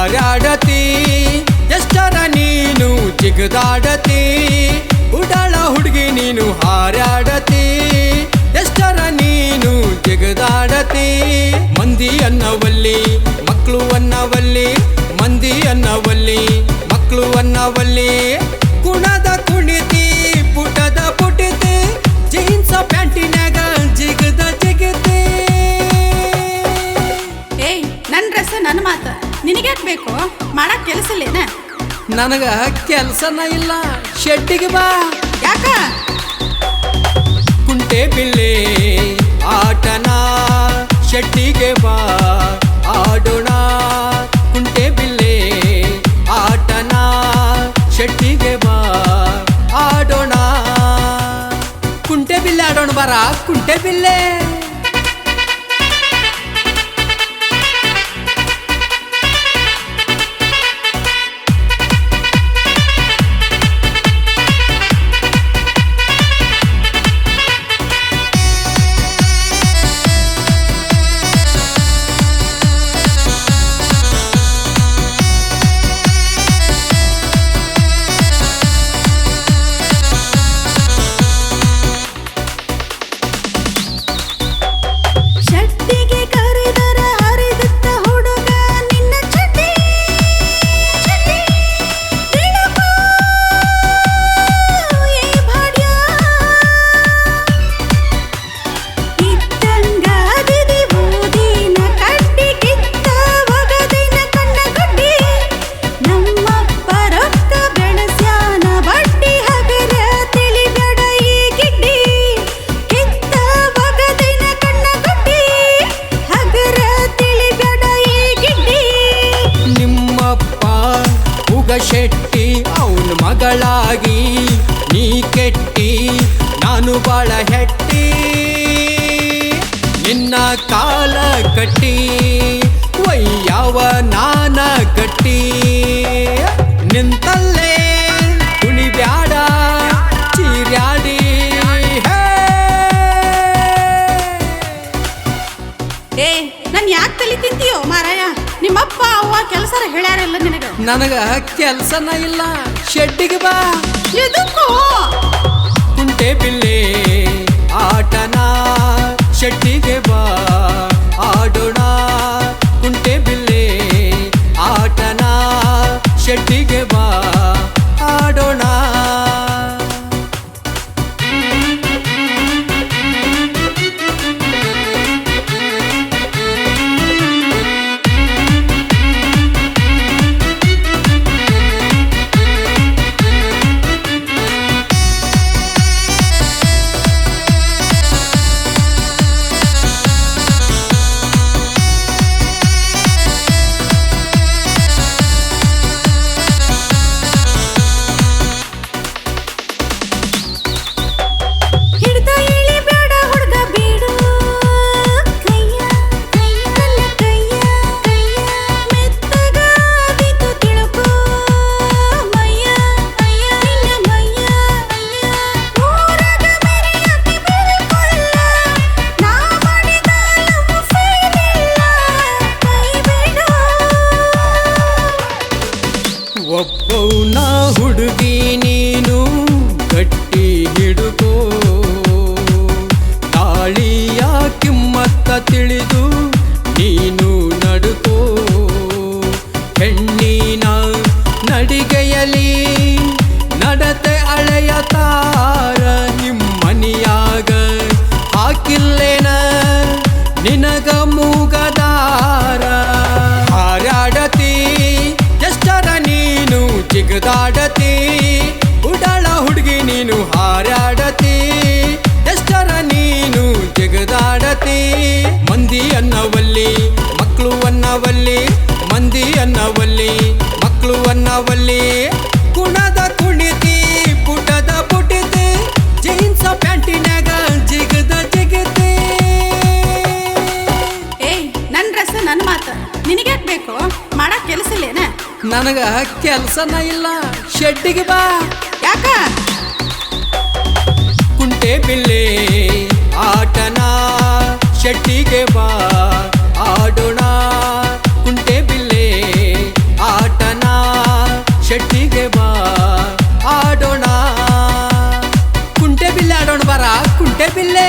ಹಾರಾಡತಿ. ಎಷ್ಟರ ನೀನು ಜಿಗದಾಡತಿ ಉಡಳ ಹುಡುಗಿ ನೀನು ಹಾರಾಡತಿ. ಎಷ್ಟರ ನೀನು ಜಿಗದಾಡತಿ ಮಂದಿ ಅನ್ನವಲ್ಲಿ ಮಕ್ಕಳು ಅನ್ನವಲ್ಲಿ, ಮಂದಿ ಅನ್ನವಲ್ಲಿ ಮಕ್ಕಳು ಅನ್ನವಲ್ಲಿ. ನಿನಗ್ಯಾಕ್ ಬೇಕು? ಮಾಡಕ್ ಕೆಲಸ ಇಲ್ಲೇನ ನನಗ ಕೆಲ್ಸನ ಇಲ್ಲ. ಶೆಟ್ಟಿಗೆ ಬಾ. ಯಾಕ? ಕುಂಟೆ ಬಿಲ್ಲೆ ಆಟನ. ಶೆಟ್ಟಿಗೆ ಬಾ. ಆಡೋಣ. ಕುಂಟೆ ಬಿಲ್ಲೆ ಆಟನ. ಶೆಟ್ಟಿಗೆ ಬಾ. ಆಡೋಣ. ಕುಂಟೆ ಬಿಲ್ಲೆ ಆಡೋಣ ಬಾರ. ಕುಂಟೆ ಬಿಲ್ಲೆ. ಶೆಟ್ಟಿ, ಅವನ ಮಗಳಾಗಿ ನೀ ಕೆಟ್ಟಿ, ನಾನು ಬಾಳ ಹೆಟ್ಟಿ. ನಿನ್ನ ಕಾಲ ಕಟ್ಟಿ, ವಯ್ಯವ ನಾನ ಕಟ್ಟಿ. ನಿಂತಲ್ಲೇ ಕೆಲಸ ಹೇಳ್ಯಾರಲ್ಲ ನಿನಗ? ನನಗ ಕೆಲ್ಸನ ಇಲ್ಲ. ಶೆಡ್ಡಿಗೆ ಬಾ. ಎದಕ್ಕೋ? ಕುಂಟೆ ಬಿಲ್ಲೆ ಆಟನ ಶೆಟ್ಟಿಗೆ ಬಾ. ಆಡೋಣ. ಕುಂಟೆ ಬಿಲ್ಲೆ ಆಟನ ಶೆಟ್ಟಿಗೆ ಬಾ. ಒಬ್ಬೌನ ಹುಡುಗಿ ನೀನು ಗಟ್ಟಿ ಹಿಡುಕೋ. ತಾಳಿಯ ಕಿಮ್ಮತ್ತ ತಿಳಿದು ಜಿಗದಾಡತಿ ಮಂದಿ ಅನ್ನವಲ್ಲಿ ಮಕ್ಕಳು ಅನ್ನವಲ್ಲಿ ಮಂದಿ ಅನ್ನವಲ್ಲಿ ಮಕ್ಕಳು ಅನ್ನವಲ್ಲಿ. ಕುಣದ ಕುಣಿತಿ ಪುಟದ ಪುಟಿತಿ ಜೀನ್ಸ ಪ್ಯಾಂಟಿನಾಗ ಜಿಗದ ಜಿಗತಿ. ಏಯ್ ನನ್ ರಸ ನನ್ನ ಮಾತ. ನಿನಗ್ಯಾಕ್ ಬೇಕು? ಮಾಡಕ್ ಕೆಲಸ ಇಲ್ಲೇನ? ನನಗ ಕೆಲ್ಸನ ಇಲ್ಲ. ಶೆಡ್ಡಿಗೆ ಬಾ. ಯಾಕ? ಕುಂಟೆ ಬಿಲ್ಲೆ ಆಟನ ಶೆಟ್ಟಿಗೆ ಬಾ ಆಡೋಣ ಕುಂಟೆ ಬಿಲ್ಲೆ ಆಟನ ಶೆಟ್ಟಿಗೆ ಬಾ ಆಡೋಣ ಕುಂಟೆ ಬಿಲ್ಲೆ ಆಡೋಣ ಬಾರ ಕುಂಟೆ ಬಿಲ್ಲೆ